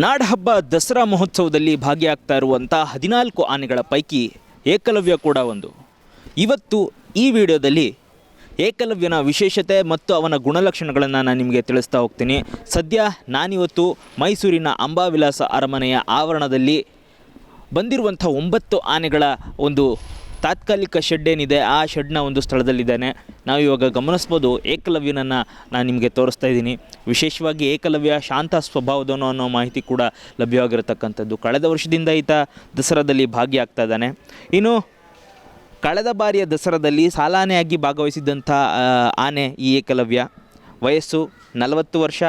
ನಾಡಹಬ್ಬ ದಸರಾ ಮಹೋತ್ಸವದಲ್ಲಿ ಭಾಗಿಯಾಗ್ತಾ ಇರುವಂಥ ಹದಿನಾಲ್ಕು ಆನೆಗಳ ಪೈಕಿ ಏಕಲವ್ಯ ಕೂಡ ಒಂದು. ಇವತ್ತು ಈ ವಿಡಿಯೋದಲ್ಲಿ ಏಕಲವ್ಯನ ವಿಶೇಷತೆ ಮತ್ತು ಅವನ ಗುಣಲಕ್ಷಣಗಳನ್ನು ನಾನು ನಿಮಗೆ ತಿಳಿಸ್ತಾ ಹೋಗ್ತೀನಿ. ಸದ್ಯ ನಾನಿವತ್ತು ಮೈಸೂರಿನ ಅಂಬಾವಿಲಾಸ ಅರಮನೆಯ ಆವರಣದಲ್ಲಿ ಬಂದಿರುವಂಥ ಒಂಬತ್ತು ಆನೆಗಳ ಒಂದು ತಾತ್ಕಾಲಿಕ ಶೆಡ್ ಏನಿದೆ ಆ ಶೆಡ್ನ ಒಂದು ಸ್ಥಳದಲ್ಲಿದ್ದಾನೆ. ನಾವು ಇವಾಗ ಗಮನಿಸ್ಬೋದು, ಏಕಲವ್ಯನನ್ನು ನಾನು ನಿಮಗೆ ತೋರಿಸ್ತಾ ಇದ್ದೀನಿ. ವಿಶೇಷವಾಗಿ ಏಕಲವ್ಯ ಶಾಂತ ಸ್ವಭಾವದವನು ಅನ್ನೋ ಮಾಹಿತಿ ಕೂಡ ಲಭ್ಯವಾಗಿರತಕ್ಕಂಥದ್ದು. ಕಳೆದ ವರ್ಷದಿಂದ ಈತ ದಸರಾದಲ್ಲಿ ಭಾಗಿಯಾಗ್ತಾ ಇದ್ದಾನೆ. ಇನ್ನು ಕಳೆದ ಬಾರಿಯ ದಸರಾದಲ್ಲಿ ಸಾಲಾನೆಯಾಗಿ ಭಾಗವಹಿಸಿದ್ದಂಥ ಆನೆ ಈ ಏಕಲವ್ಯ. ವಯಸ್ಸು ನಲವತ್ತು ವರ್ಷ,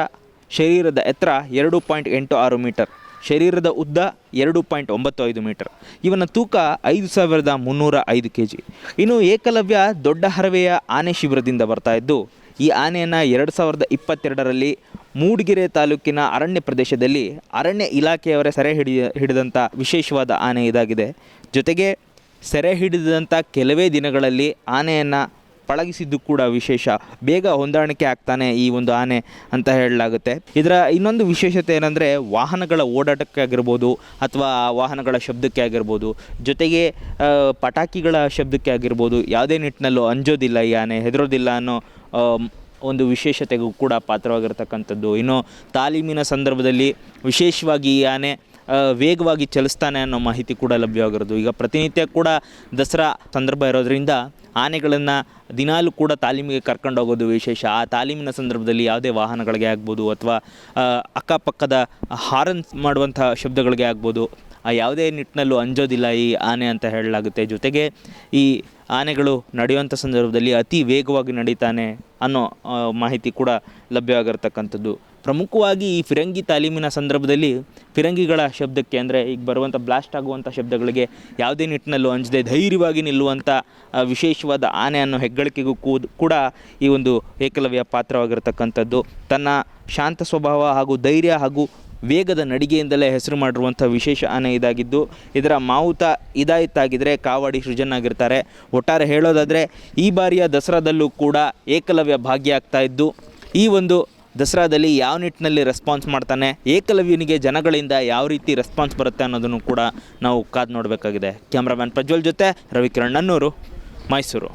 ಶರೀರದ ಎತ್ತರ ಎರಡು ಪಾಯಿಂಟ್ ಎಂಟು ಆರು ಮೀಟರ್. ಶರೀರದ ಉದ್ದ ಎರಡು ಪಾಯಿಂಟ್ ಒಂಬತ್ತು ಐದು ಮೀಟರ್. ಇವನ ತೂಕ ಐದು ಸಾವಿರದ ಮುನ್ನೂರ ಐದು ಕೆ ಜಿ ಇನ್ನು ಏಕಲವ್ಯ ದೊಡ್ಡ ಹರವೆಯ ಆನೆ ಶಿಬಿರದಿಂದ ಬರ್ತಾ ಇದ್ದು, ಈ ಆನೆಯನ್ನು ಎರಡು ಸಾವಿರದ ಇಪ್ಪತ್ತೆರಡರಲ್ಲಿ ಮೂಡಿಗೆರೆ ತಾಲೂಕಿನ ಅರಣ್ಯ ಪ್ರದೇಶದಲ್ಲಿ ಅರಣ್ಯ ಇಲಾಖೆಯವರೇ ಸೆರೆ ಹಿಡಿ ಹಿಡಿದಂಥ ವಿಶೇಷವಾದ ಆನೆ ಇದಾಗಿದೆ. ಜೊತೆಗೆ ಸೆರೆ ಹಿಡಿದಂಥ ಕೆಲವೇ ದಿನಗಳಲ್ಲಿ ಆನೆಯನ್ನು ಪಳಗಿಸಿದ್ದು ಕೂಡ ವಿಶೇಷ. ಬೇಗ ಹೊಂದಾಣಿಕೆ ಆಗ್ತಾನೆ ಈ ಒಂದು ಆನೆ ಅಂತ ಹೇಳಲಾಗುತ್ತೆ. ಇದರ ಇನ್ನೊಂದು ವಿಶೇಷತೆ ಏನಂದರೆ ವಾಹನಗಳ ಓಡಾಟಕ್ಕೆ ಆಗಿರ್ಬೋದು ಅಥವಾ ವಾಹನಗಳ ಶಬ್ದಕ್ಕೆ ಆಗಿರ್ಬೋದು. ಜೊತೆಗೆ ಪಟಾಕಿಗಳ ಶಬ್ದಕ್ಕೆ ಆಗಿರ್ಬೋದು. ಯಾವುದೇ ನಿಟ್ಟಿನಲ್ಲೂ ಅಂಜೋದಿಲ್ಲ ಈ ಆನೆ, ಹೆದರೋದಿಲ್ಲ ಅನ್ನೋ ಒಂದು ವಿಶೇಷತೆಗೂ ಕೂಡ ಪಾತ್ರವಾಗಿರ್ತಕ್ಕಂಥದ್ದು. ಇನ್ನು ತಾಲೀಮಿನ ಸಂದರ್ಭದಲ್ಲಿ ವಿಶೇಷವಾಗಿ ಈ ಆನೆ ವೇಗವಾಗಿ ಚಲಿಸ್ತಾನೆ ಅನ್ನೋ ಮಾಹಿತಿ ಕೂಡ ಲಭ್ಯವಾಗಿರೋದು. ಈಗ ಪ್ರತಿನಿತ್ಯ ಕೂಡ ದಸರಾ ಸಂದರ್ಭ ಇರೋದರಿಂದ ಆನೆಗಳನ್ನು ದಿನಾಲೂ ಕೂಡ ತಾಲೀಮಿಗೆ ಕರ್ಕೊಂಡು ಹೋಗೋದು ವಿಶೇಷ. ಆ ತಾಲೀಮಿನ ಸಂದರ್ಭದಲ್ಲಿ ಯಾವುದೇ ವಾಹನಗಳಿಗೆ ಆಗ್ಬೋದು ಅಥವಾ ಅಕ್ಕಪಕ್ಕದ ಹಾರನ್ ಮಾಡುವಂಥ ಶಬ್ದಗಳಿಗೆ ಆಗ್ಬೋದು. ಆ, ಯಾವುದೇ ನಿಟ್ಟಿನಲ್ಲೂ ಅಂಜೋದಿಲ್ಲ ಈ ಆನೆ ಅಂತ ಹೇಳಲಾಗುತ್ತೆ. ಜೊತೆಗೆ ಈ ಆನೆಗಳು ನಡೆಯುವಂಥ ಸಂದರ್ಭದಲ್ಲಿ ಅತಿ ವೇಗವಾಗಿ ನಡೀತಾನೆ ಅನ್ನೋ ಮಾಹಿತಿ ಕೂಡ ಲಭ್ಯವಾಗಿರ್ತಕ್ಕಂಥದ್ದು. ಪ್ರಮುಖವಾಗಿ ಈ ಫಿರಂಗಿ ತಾಲೀಮಿನ ಸಂದರ್ಭದಲ್ಲಿ ಫಿರಂಗಿಗಳ ಶಬ್ದಕ್ಕೆ ಅಂದರೆ ಈಗ ಬರುವಂಥ ಬ್ಲಾಸ್ಟ್ ಆಗುವಂಥ ಶಬ್ದಗಳಿಗೆ ಯಾವುದೇ ನಿಟ್ಟಿನಲ್ಲೂ ಅಂಜದೆ ಧೈರ್ಯವಾಗಿ ನಿಲ್ಲುವಂಥ ವಿಶೇಷವಾದ ಆನೆ ಅನ್ನೋ ಹೆಗ್ಗಳಿಕೆಗೂ ಕೂಡ ಈ ಒಂದು ಏಕಲವ್ಯ ಪಾತ್ರವಾಗಿರತಕ್ಕಂಥದ್ದು. ತನ್ನ ಶಾಂತ ಸ್ವಭಾವ ಹಾಗೂ ಧೈರ್ಯ ಹಾಗೂ ವೇಗದ ನಡಿಗೆಯಿಂದಲೇ ಹೆಸರು ಮಾಡಿರುವಂಥ ವಿಶೇಷ ಆನೆ ಇದಾಗಿದ್ದು, ಇದರ ಮಾವುತ ಇದಾಯಿತಾಗಿದ್ದರೆ ಕಾವಾಡಿ ಸೃಜನಾಗಿರ್ತಾರೆ. ಒಟ್ಟಾರೆ ಹೇಳೋದಾದರೆ ಈ ಬಾರಿಯ ದಸರಾದಲ್ಲೂ ಕೂಡ ಏಕಲವ್ಯ ಭಾಗಿಯಾಗ್ತಾ ಇದ್ದು, ಈ ಒಂದು ದಸರಾದಲ್ಲಿ ಯಾವ ನಿಟ್ಟಿನಲ್ಲಿ ರೆಸ್ಪಾನ್ಸ್ ಮಾಡ್ತಾನೆ, ಏಕಲವ್ಯನಿಗೆ ಜನಗಳಿಂದ ಯಾವ ರೀತಿ ರೆಸ್ಪಾನ್ಸ್ ಬರುತ್ತೆ ಅನ್ನೋದನ್ನು ಕೂಡ ನಾವು ಕಾದು ನೋಡಬೇಕಾಗಿದೆ. ಕ್ಯಾಮ್ರಾಮ್ಯಾನ್ ಪ್ರಜ್ವಲ್ ಜೊತೆ ರವಿಕಿರಣ್ ನನ್ನೂರು, ಮೈಸೂರು.